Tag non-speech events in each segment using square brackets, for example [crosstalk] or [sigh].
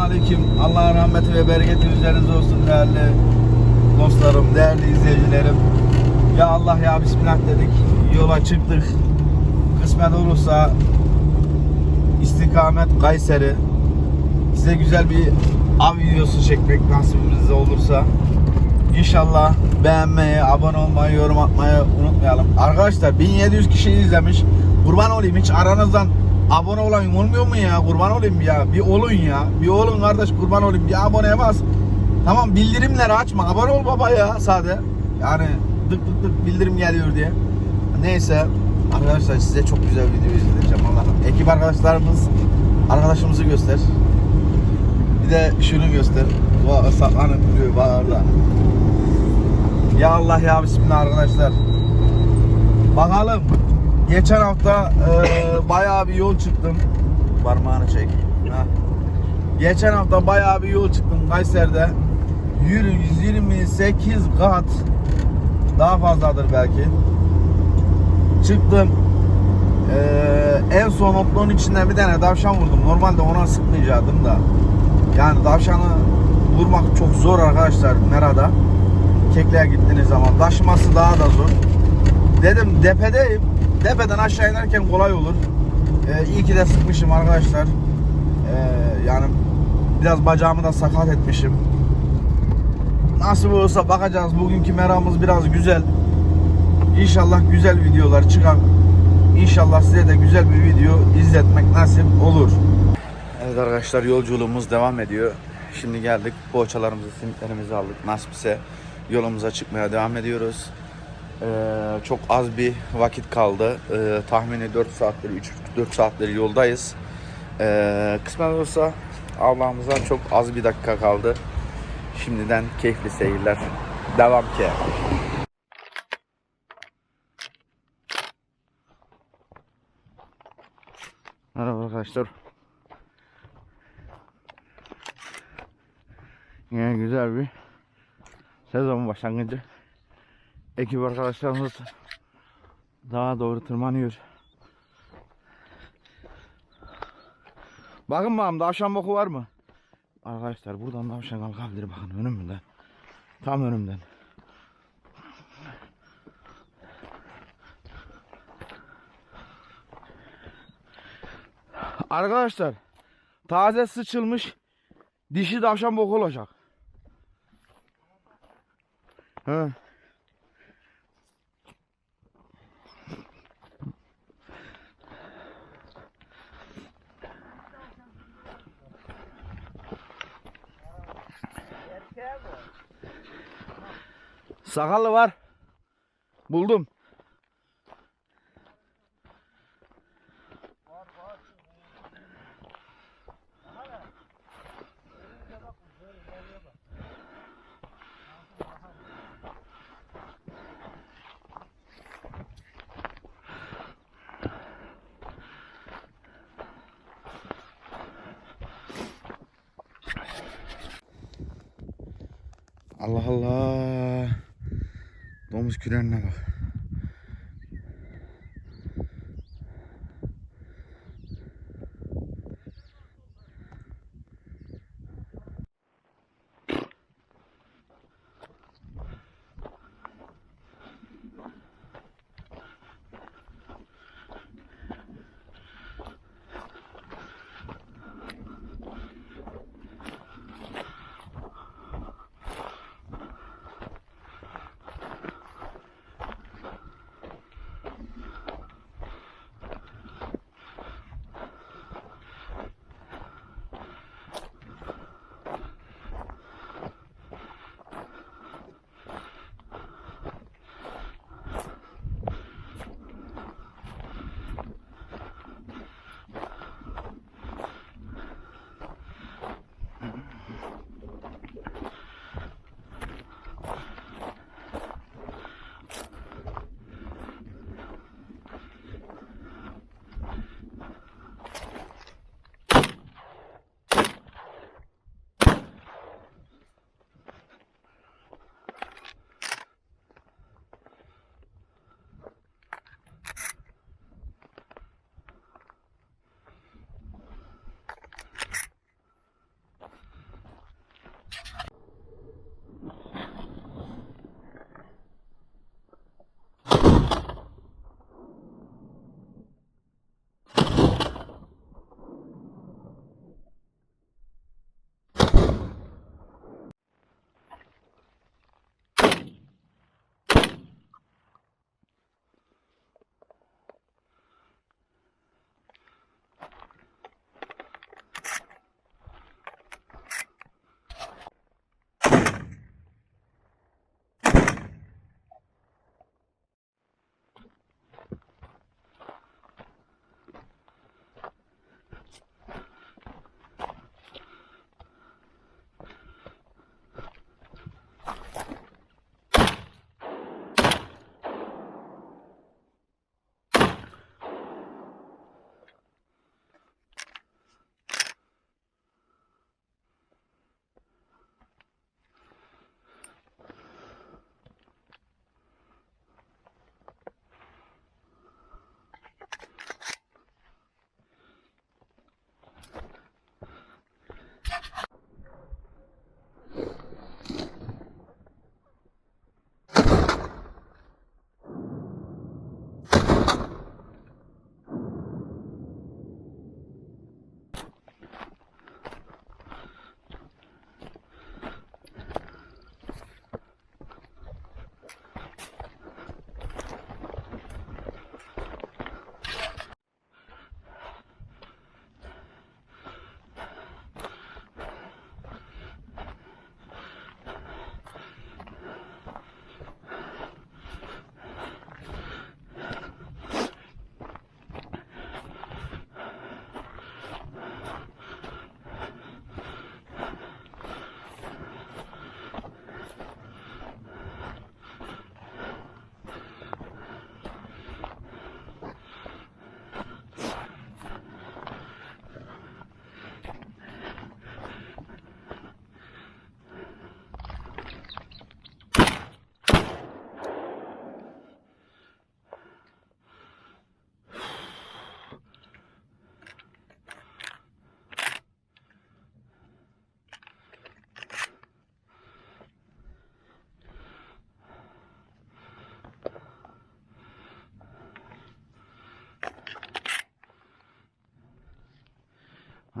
Selamünaleyküm. Allah'ın rahmeti ve bereketi üzerinize olsun değerli dostlarım, değerli izleyicilerim. Ya Allah ya Bismillah dedik. Yola çıktık. Kısmet olursa istikamet Kayseri. Size güzel bir av videosu çekmek nasibimiz olursa. İnşallah beğenmeyi, abone olmayı, yorum atmayı unutmayalım. Arkadaşlar 1700 kişi izlemiş. Kurban olayım hiç aranızdan abone olan olmuyor mu ya? Kurban olayım ya. Bir olun ya. Bir olun kardeş kurban olayım. Bir aboneye bas. Tamam bildirimleri açma. Abone ol baba ya sade. Yani dık dık dık bildirim geliyor diye. Neyse arkadaşlar size çok güzel video izleteceğim Allah'ım. Ekip arkadaşlarımız arkadaşımızı göster. Bir de şunu göster. Va saklanıp duruyor bağırda. Ya Allah ya Bismillah arkadaşlar. Bakalım. Geçen hafta e, bayağı bir yol çıktım. Parmağını çek. Ha. Geçen hafta bayağı bir yol çıktım Kayseri'de. Yürü 128 kat daha fazladır belki. Çıktım. Ee, en son otluğun içinden bir tane tavşan vurdum. Normalde ona sıkmayacaktım da. Yani tavşanı vurmak çok zor arkadaşlar Mera'da. Kekliğe gittiğiniz zaman. Taşıması daha da zor. Dedim depedeyim. Depeden aşağı inerken kolay olur. Ee, iyi ki de sıkmışım arkadaşlar. Ee, yani biraz bacağımı da sakat etmişim. Nasıl olursa bakacağız. Bugünkü meramız biraz güzel. İnşallah güzel videolar çıkar. İnşallah size de güzel bir video izletmek nasip olur. Evet arkadaşlar yolculuğumuz devam ediyor. Şimdi geldik poğaçalarımızı, simitlerimizi aldık. Nasipse yolumuza çıkmaya devam ediyoruz. Ee, çok az bir vakit kaldı. Ee, tahmini 4 saattir, 3-4 saattir yoldayız. Ee, kısmet olursa Allah'ımıza çok az bir dakika kaldı. Şimdiden keyifli seyirler. Devam ki. Merhaba arkadaşlar. Yine güzel bir sezon başlangıcı. Ekip arkadaşlarımız daha doğru tırmanıyor. Bakın bakalım tavşan boku var mı? Arkadaşlar buradan tavşan kalkabilir bakın önümden. Tam önümden. Arkadaşlar taze sıçılmış dişi tavşan boku olacak. He. Sakallı var. Buldum. Allah Allah. Görmüş gülen ne bak.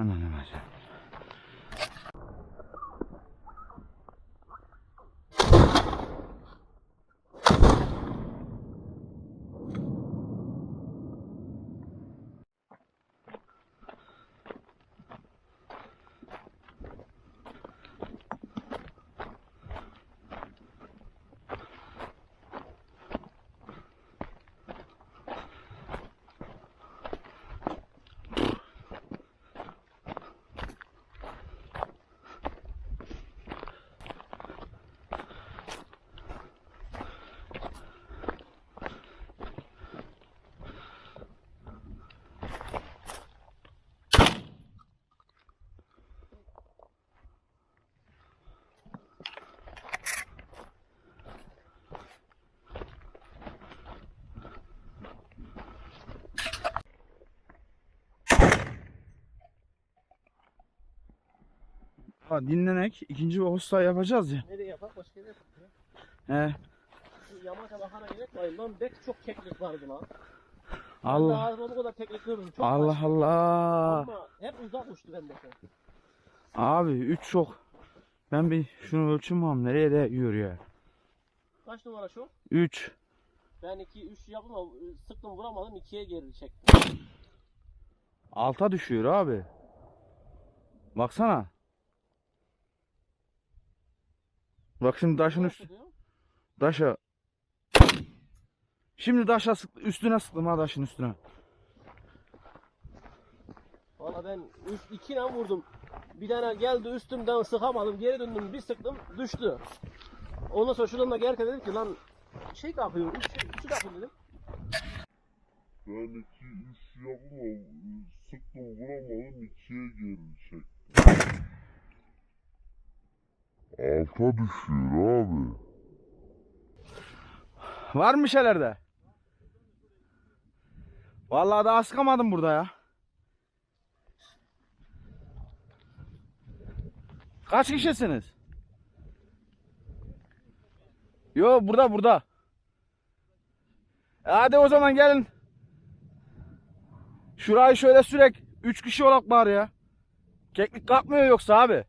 安娜娜玛莎。Ha, dinlenek. ikinci bir hosta yapacağız ya. Nereye yapak başka yere yapak ya. He. Şu yamaca bakana gerek var. Lan bek çok keklik vardı lan. Allah. Allah. o kadar keklik gördüm. Çok Allah başka. Allah. Ama hep uzak uçtu bendeki. Abi 3 çok. Ben bir şunu ölçüm nereye de yiyor ya. Kaç numara şu? 3. Ben 2 3 yaptım ama sıktım vuramadım 2'ye geri çektim. Alta düşüyor abi. Baksana. Bak şimdi taşın diyor? Taşa. Şimdi taşa sık, üstüne sıktım ha taşın üstüne. Valla ben 3 2 ile vurdum. Bir tane geldi üstümden sıkamadım. Geri döndüm bir sıktım düştü. Ondan sonra şuradan da gelirken dedim ki lan şey kalkıyor. 3 3 kalkıyor dedim. Ben iki üç yaptım ama sıktım vuramadım ikiye geri çektim. Alta düşüyor abi. Var mı şeyler de? Vallahi daha sıkamadım burada ya. Kaç kişisiniz? Yo burada burada. E Hadi o zaman gelin. Şurayı şöyle sürek. Üç kişi olak bari ya. Keklik kalkmıyor yoksa abi.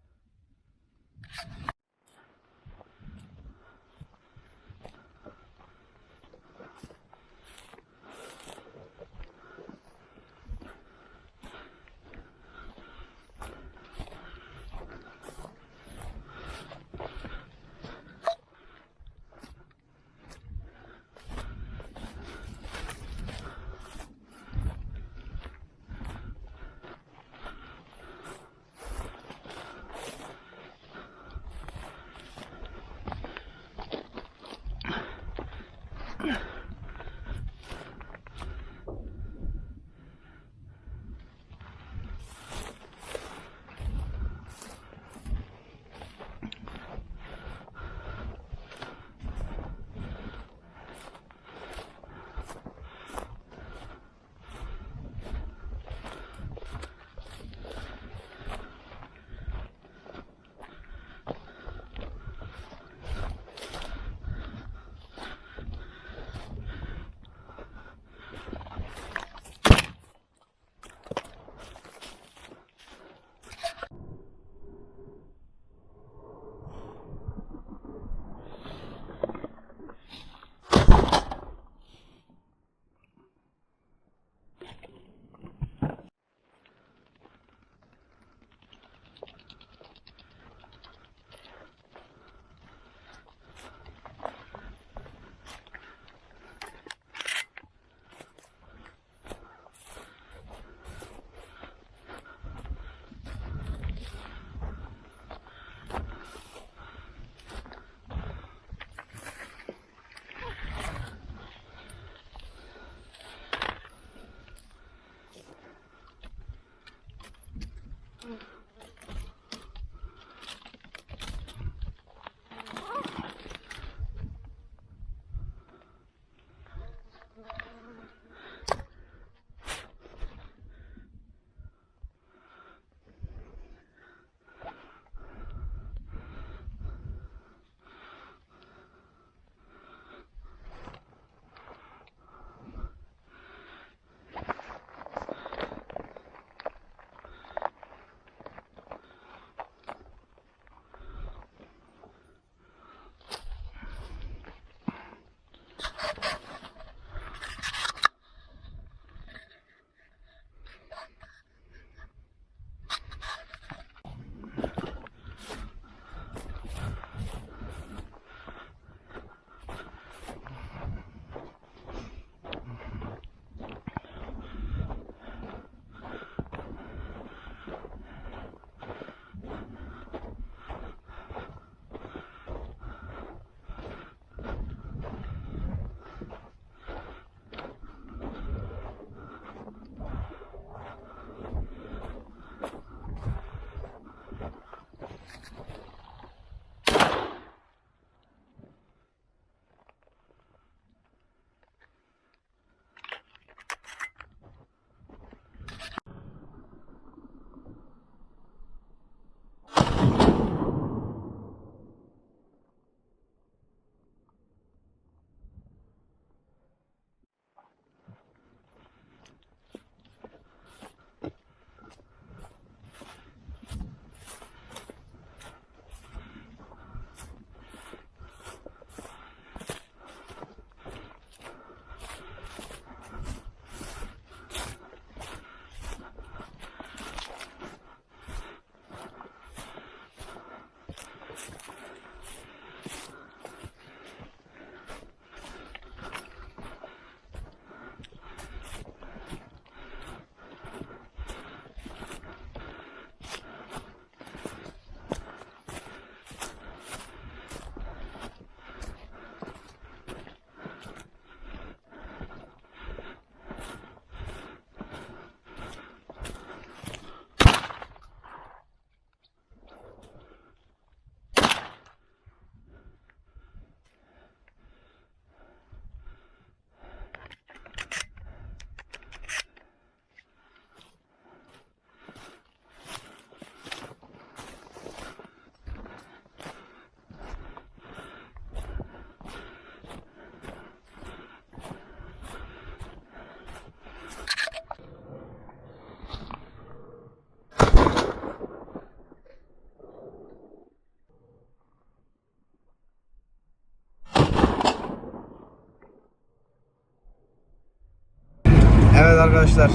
Arkadaşlar.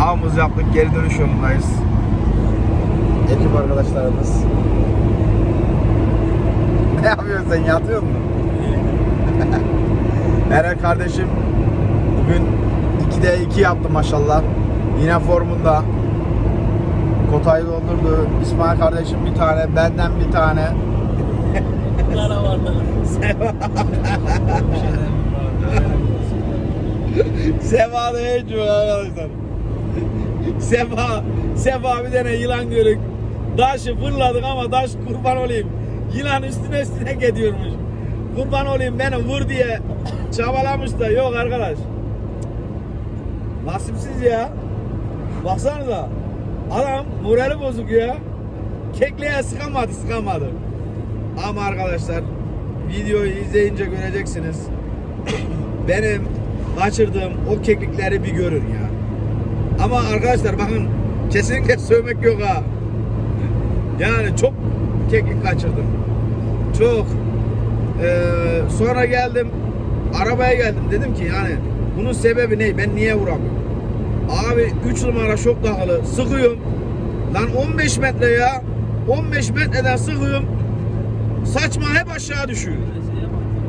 Avımızı yaptık. Geri dönüş yolundayız. Ekip arkadaşlarımız. ne yapıyorsun sen? Yatıyor musun? [laughs] Eren kardeşim bugün 2'de 2 yaptı maşallah. Yine formunda. Kotayı doldurdu. İsmail kardeşim bir tane, benden bir tane. Kara vardı. [laughs] Seva da hiç yok arkadaşlar. Seva, Seva bir tane yılan görük. Taşı fırladık ama taş kurban olayım. Yılan üstüne üstüne gidiyormuş. Kurban olayım beni vur diye çabalamış da yok arkadaş. Nasipsiz ya. Baksanıza. Adam morali bozuk ya. Kekliğe sıkamadı sıkamadı. Ama arkadaşlar videoyu izleyince göreceksiniz. [coughs] Benim kaçırdığım o keklikleri bir görün ya. Ama arkadaşlar bakın kesinlikle sövmek yok ha. Yani çok keklik kaçırdım. Çok. Ee, sonra geldim arabaya geldim dedim ki yani bunun sebebi ne? Ben niye vuramıyorum? Abi 3 numara şok takılı sıkıyorum. Lan 15 metre ya. 15 metreden sıkıyorum. Saçma hep aşağı düşüyor.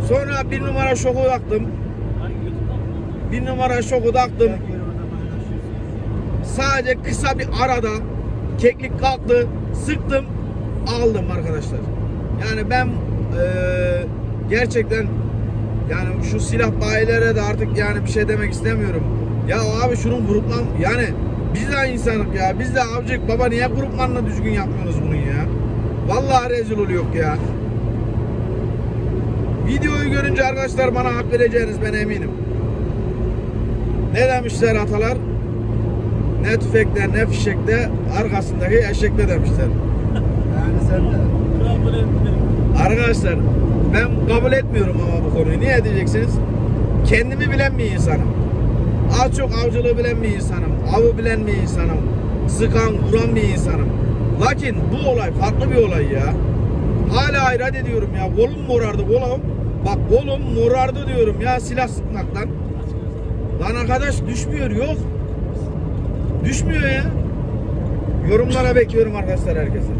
Sonra bir numara şoku taktım. Bir numara şoku taktım. Sadece kısa bir arada keklik kalktı. Sıktım. Aldım arkadaşlar. Yani ben eee, gerçekten yani şu silah bayilere de artık yani bir şey demek istemiyorum. Ya abi şunun grupman yani biz de insanlık ya. Biz de avcık baba niye grupmanla düzgün yapmıyorsunuz bunu ya? Vallahi rezil oluyor ya. Videoyu görünce arkadaşlar bana hak vereceğiniz ben eminim. Ne demişler atalar? Ne tüfekte ne fişekte arkasındaki eşekte demişler. Yani sen de. Arkadaşlar ben kabul etmiyorum ama bu konuyu. Niye diyeceksiniz? Kendimi bilen bir insanım. Az çok avcılığı bilen bir insanım. Avı bilen bir insanım. Sıkan, vuran bir insanım. Lakin bu olay farklı bir olay ya. Hala hayret ediyorum ya. Kolum morardı kolum. Bak kolum morardı diyorum ya silah sıkmaktan. Lan arkadaş düşmüyor yok. Düşmüyor ya. Yorumlara bekliyorum arkadaşlar herkese.